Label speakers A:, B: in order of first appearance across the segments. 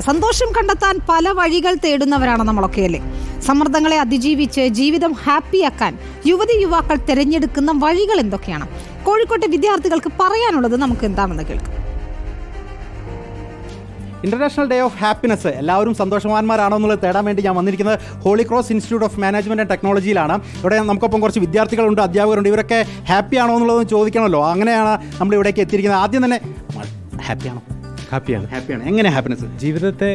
A: സന്തോഷം കണ്ടെത്താൻ പല വഴികൾ തേടുന്നവരാണ് നമ്മളൊക്കെ അല്ലേ? സമ്മർദ്ദങ്ങളെ അതിജീവിച്ച് ജീവിതം ഹാപ്പിയാക്കാൻ യുവതി യുവാക്കൾ തിരഞ്ഞെടുക്കുന്ന വഴികൾ എന്തൊക്കെയാണ്? കോഴിക്കോട്ടെ വിദ്യാർത്ഥികൾക്ക് പറയാനുള്ളത് നമുക്ക് എന്താണെന്ന് കേൾക്കാം.
B: ഇന്റർനാഷണൽ ഡേ ഓഫ് ഹാപ്പിനെസ് എല്ലാവരും സന്തോഷവാന്മാരാണോ എന്നുള്ളത് തേടാൻ വേണ്ടി ഞാൻ വന്നിരിക്കുന്നത് holy cross institute of management and ടെക്നോളജിയിലാണ് ഇവിടെ നമുക്കൊപ്പം കുറച്ച് വിദ്യാർത്ഥികളുണ്ട് അധ്യാപകരുണ്ട്. ഇവരൊക്കെ ഹാപ്പി ആണോ എന്നുള്ളത് ചോദിക്കണമല്ലോ. അങ്ങനെയാണ് നമ്മൾ ഇവിടേക്ക് എത്തിയിരിക്കുന്നത്. ആദ്യം തന്നെ ഹാപ്പിയാണോ
C: ഹാപ്പിയാണ്.
B: ഹാപ്പിയാണ്. എങ്ങനെ ഹാപ്പിനെസ്
C: ജീവിതത്തെ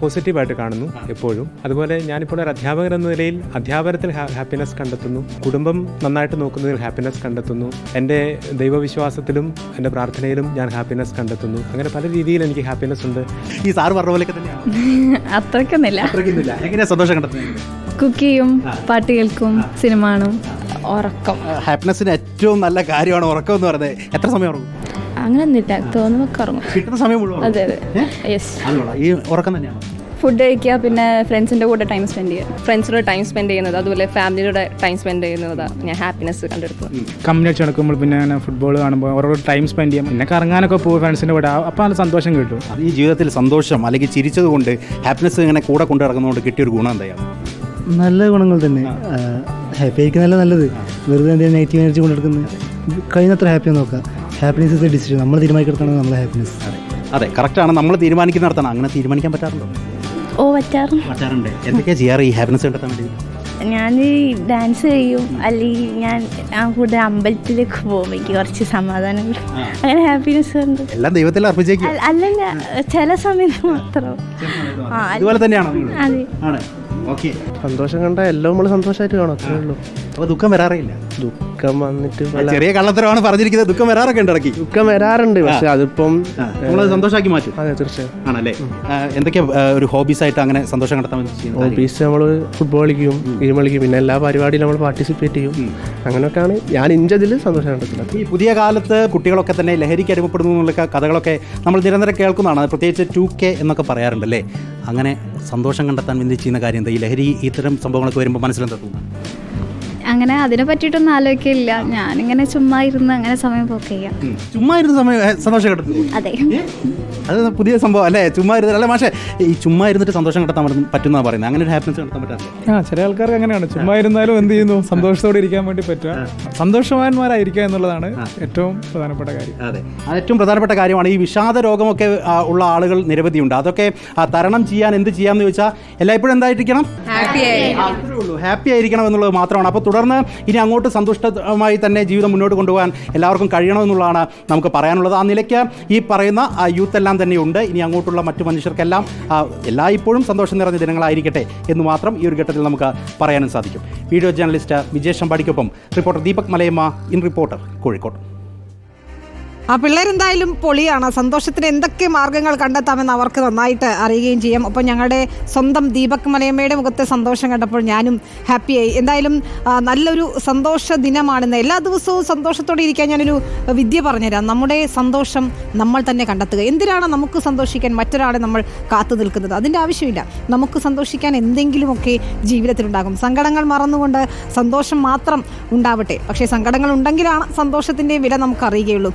C: പോസിറ്റീവായിട്ട് കാണുന്നു എപ്പോഴും. അതുപോലെ ഞാനിപ്പോൾ ഒരു അധ്യാപകൻ എന്ന നിലയിൽ അധ്യാപനത്തിൽ ഹാപ്പിനെസ് കണ്ടെത്തുന്നു. കുടുംബം നന്നായിട്ട് നോക്കുന്നതിൽ ഹാപ്പിനെസ് കണ്ടെത്തുന്നു. എന്റെ ദൈവവിശ്വാസത്തിലും എന്റെ പ്രാർത്ഥനയിലും ഞാൻ ഹാപ്പിനെസ് കണ്ടെത്തുന്നു. അങ്ങനെ പല രീതിയിൽ എനിക്ക് ഹാപ്പിനെസ് ഉണ്ട്.
B: ഈ സാറ് പറഞ്ഞ പോലെയൊക്കെ തന്നെയാണ്?
D: അത്രയ്ക്കൊന്നുമില്ല.
B: അത്രയ്ക്കുന്നില്ല എങ്ങനെയാണ് സന്തോഷം കണ്ടെത്തുന്നത്?
D: കുക്ക് ചെയ്യും പാട്ട് കേൾക്കും സിനിമ കാണും. ഉറക്കം.
B: ഹാപ്പിനെസ്സിന് ഏറ്റവും നല്ല കാര്യമാണ് ഉറക്കം എന്ന് പറയുന്നത്. എത്ര സമയം ഉറങ്ങും?
D: അങ്ങനെ ഒന്നുമില്ല തോന്നുമ്പോൾ ഉറങ്ങും.
B: കിട്ടുന്ന സമയം മുഴുവൻ
D: അതെ അതെ. യെസ്
B: ഈ ഉറക്കം തന്നെയാണ്.
E: ഫുഡ് കഴിക്കുക പിന്നെ ഫ്രണ്ട്സിന്റെ കൂടെ ടൈം സ്പെൻഡ് ചെയ്യുക. ഫ്രണ്ട്സിനോട് ടൈം സ്പെൻഡ് ചെയ്യുന്നത് അതുപോലെ ഫാമിലിയുടെ ടൈം സ്പെൻഡ് ചെയ്യുന്നതാണ് ഞാൻ ഹാപ്പിനെസ് കണ്ടെടുക്കുന്നത്
F: കമ്പനി വെച്ച് നടക്കുമ്പോൾ പിന്നെ അങ്ങനെ ഫുട്ബോൾ കാണുമ്പോൾ അവരോട് ടൈം സ്പെൻഡ് ചെയ്യാം. പിന്നെ കറങ്ങാനൊക്കെ പോകും ഫ്രണ്ട്സിന്റെ കൂടെ. അപ്പോൾ നല്ല സന്തോഷം കിട്ടും.
B: അത് ഈ ജീവിതത്തിൽ സന്തോഷം അല്ലെങ്കിൽ ചിരിച്ചത് കൊണ്ട് ഹാപ്പിനെസ് ഇങ്ങനെ കൂടെ കൊണ്ടു നടക്കുന്നതുകൊണ്ട് കിട്ടിയൊരു ഗുണം എന്താണ്
G: നല്ല ഗുണങ്ങൾ തന്നെ. ഹാപ്പി ആയിരിക്കും നല്ലത്? വെറുതെ എന്തെങ്കിലും നെഗറ്റീവ് എനർജി കൊണ്ടെടുക്കുന്നത്? കഴിയുന്നത്ര ഹാപ്പി നോക്കുക ഹാപ്പിനെസ് ഇസ് എ ഡിസിഷൻ നമ്മൾ തീരുമാനിക്കുന്നതാണ് നമ്മളെ ഹാപ്പിനെസ്
B: അതെ. അതെ കറക്റ്റാണ് നമ്മൾ തീരുമാനിക്കുന്നിടത്താണ്. അങ്ങനെ തീരുമാനിക്കാൻ പറ്റാറുണ്ടോ?
D: ഓ പറ്റാറുണ്ട്.
B: പറ്റാറുണ്ട്. എന്തൊക്കെയാണ് ചെയ്യാറ് ഈ ഹാപ്പിനെസ് കണ്ടെത്താൻ വേണ്ടി?
D: ഞാൻ ഡാൻസ് ചെയ്യും. അല്ലെങ്കിൽ ഞാൻ ആ കൂടുതൽ അമ്പലത്തിലേക്ക് പോകും. എനിക്ക് കുറച്ച് സമാധാനം അങ്ങനെ ഹാപ്പിനെസ് ഉണ്ട്.
B: എല്ലാം ദൈവത്തിൽ അർപ്പിച്ചേക്കും.
D: അല്ല- അല്ലല്ല. ചില സമയത്ത് മാത്രം. ആ അല്ല-
B: തന്നെയാണോ?
D: അതെ.
H: സന്തോഷം കണ്ട എല്ലാം നമ്മൾ സന്തോഷമായിട്ട് കാണും. അത്രേ ഉള്ളൂ.
B: അപ്പോൾ ദുഃഖം വരാറില്ല.
H: ദുഃഖം വന്നിട്ട്
B: ചെറിയ കള്ളത്തരമാണ് പറഞ്ഞിരിക്കുന്നത്. ദുഃഖം വരാറൊക്കെ ഉണ്ട് ഇടയ്ക്ക്.
H: ദുഃഖം വരാറുണ്ട് പക്ഷെ അതിപ്പം
B: നമ്മളത് സന്തോഷമാക്കി മാറ്റും.
H: അതെ തീർച്ചയായും.
B: ആണല്ലേ? എന്തൊക്കെയാ ഒരു ഹോബീസ് ആയിട്ട് അങ്ങനെ സന്തോഷം കണ്ടെത്താൻ
H: ഹോബീസ് നമ്മൾ ഫുട്ബോൾ കളിക്കും ഗെയിം കളിക്കും പിന്നെ എല്ലാ പരിപാടിയിലും നമ്മൾ പാർട്ടിസിപ്പേറ്റ് ചെയ്യും. അങ്ങനെയൊക്കെയാണ് ഞാൻ ഇഞ്ചതിൽ സന്തോഷം കണ്ടെത്തുന്നത്.
B: ഈ പുതിയ കാലത്ത് കുട്ടികളൊക്കെ തന്നെ ലഹരിക്ക് അടിമപ്പെടുന്നു എന്നുള്ള കഥകളൊക്കെ നമ്മൾ നിരന്തരം കേൾക്കുന്നതാണ്. പ്രത്യേകിച്ച് ടു കെ എന്നൊക്കെ പറയാറുണ്ടല്ലേ? അങ്ങനെ സന്തോഷം കണ്ടെത്താൻ വേണ്ടി ചെയ്യുന്ന കാര്യം എന്താ? ഈ ലഹരി ഇത്തരം സംഭവങ്ങളൊക്കെ വരുമ്പോൾ മനസ്സിലെന്താ തോന്നുന്നത്?
D: അങ്ങനെ അതിനെ പറ്റിയിട്ടൊന്നും ആലോചിക്കില്ല ഞാനിങ്ങനെ ചുമ്മാ ഇരുന്ന് അങ്ങനെ സമയം പോക്ക് ചെയ്യാം.
B: ചുമ്മാ ഇരുന്ന് സമയം സന്തോഷം കണ്ടെത്തുന്നു
D: അതെ.
B: അത് പുതിയ സംഭവം അല്ലേ? ചുമ്മാ ഇരുന്ന് അല്ലേ മാഷേ ഈ ചുമ്മാ ഇരുന്നിട്ട് സന്തോഷം കണ്ടെത്താൻ പറ്റുന്ന പറയുന്നത് അങ്ങനെ ഒരു ഹാപ്പിനെസ് കണ്ടെത്താൻ പറ്റാറില്ല
F: ആ ചില ആൾക്കാർക്ക് അങ്ങനെയാണ്. ചുമ്മാ ഇരുന്നാലും എന്ത് ചെയ്യുന്നു? സന്തോഷത്തോടെ ഇരിക്കാൻ വേണ്ടി പറ്റുക. സന്തോഷവാന്മാരായിരിക്കുക എന്നുള്ളതാണ് ഏറ്റവും പ്രധാനപ്പെട്ട കാര്യം.
B: അതെ. അത് ഏറ്റവും പ്രധാനപ്പെട്ട കാര്യമാണ് ഈ വിഷാദ രോഗമൊക്കെ ഉള്ള ആളുകൾ നിരവധിയുണ്ട്. അതൊക്കെ ആ, തരണം ചെയ്യാൻ എന്ത് ചെയ്യാമെന്ന് ചോദിച്ചാൽ എല്ലായ്പ്പോഴും എന്തായിരിക്കണം? ഹാപ്പി ഉള്ളൂ. ഹാപ്പി ആയിരിക്കണം എന്നുള്ളത് മാത്രമാണ്. അപ്പോൾ തുടർന്ന് ഇനി അങ്ങോട്ട് സന്തുഷ്ടമായി തന്നെ ജീവിതം മുന്നോട്ട് കൊണ്ടുപോകാൻ എല്ലാവർക്കും കഴിയണമെന്നുള്ളതാണ് നമുക്ക് പറയാനുള്ളത്. ആ നിലയ്ക്ക് ഈ പറയുന്ന യൂത്ത് എല്ലാം തന്നെയുണ്ട്. ഇനി അങ്ങോട്ടുള്ള മറ്റു മനുഷ്യർക്കെല്ലാം എല്ലാ ഇപ്പോഴും സന്തോഷം നിറഞ്ഞ ദിനങ്ങളായിരിക്കട്ടെ എന്ന് മാത്രം ഈ ഒരു ഘട്ടത്തിൽ നമുക്ക് പറയാനും സാധിക്കും. Video journalist Vijesh അമ്പാടിക്കൊപ്പം reporter Deepak Malayamma in reporter Kozhikode.
A: ആ പിള്ളേരെന്തായാലും പൊളിയാണ്. സന്തോഷത്തിന് എന്തൊക്കെ മാർഗങ്ങൾ കണ്ടെത്താമെന്ന് അവർക്ക് നന്നായിട്ട് അറിയുകയും ചെയ്യാം. അപ്പോൾ ഞങ്ങളുടെ സ്വന്തം ദീപക് മലയമ്മയുടെ മുഖത്തെ സന്തോഷം കണ്ടപ്പോൾ ഞാനും ഹാപ്പിയായി. എന്തായാലും നല്ലൊരു സന്തോഷ ദിനമാണെന്ന്. എല്ലാ ദിവസവും സന്തോഷത്തോടെ ഇരിക്കാൻ ഞാനൊരു വിദ്യ പറഞ്ഞുതരാം. നമ്മുടെ സന്തോഷം നമ്മൾ തന്നെ കണ്ടെത്തുക. എന്തിനാണ് നമുക്ക് സന്തോഷിക്കാൻ മറ്റൊരാളെ നമ്മൾ കാത്തു നിൽക്കുന്നത്? അതിന്റെ ആവശ്യമില്ല. നമുക്ക് സന്തോഷിക്കാൻ എന്തെങ്കിലുമൊക്കെ ജീവിതത്തിലുണ്ടാകും. സങ്കടങ്ങൾ മറന്നുകൊണ്ട് സന്തോഷം മാത്രം ഉണ്ടാവട്ടെ. പക്ഷേ സങ്കടങ്ങൾ ഉണ്ടെങ്കിലാണ് സന്തോഷത്തിന്റെ വില നമുക്ക് അറിയുകയുള്ളൂ.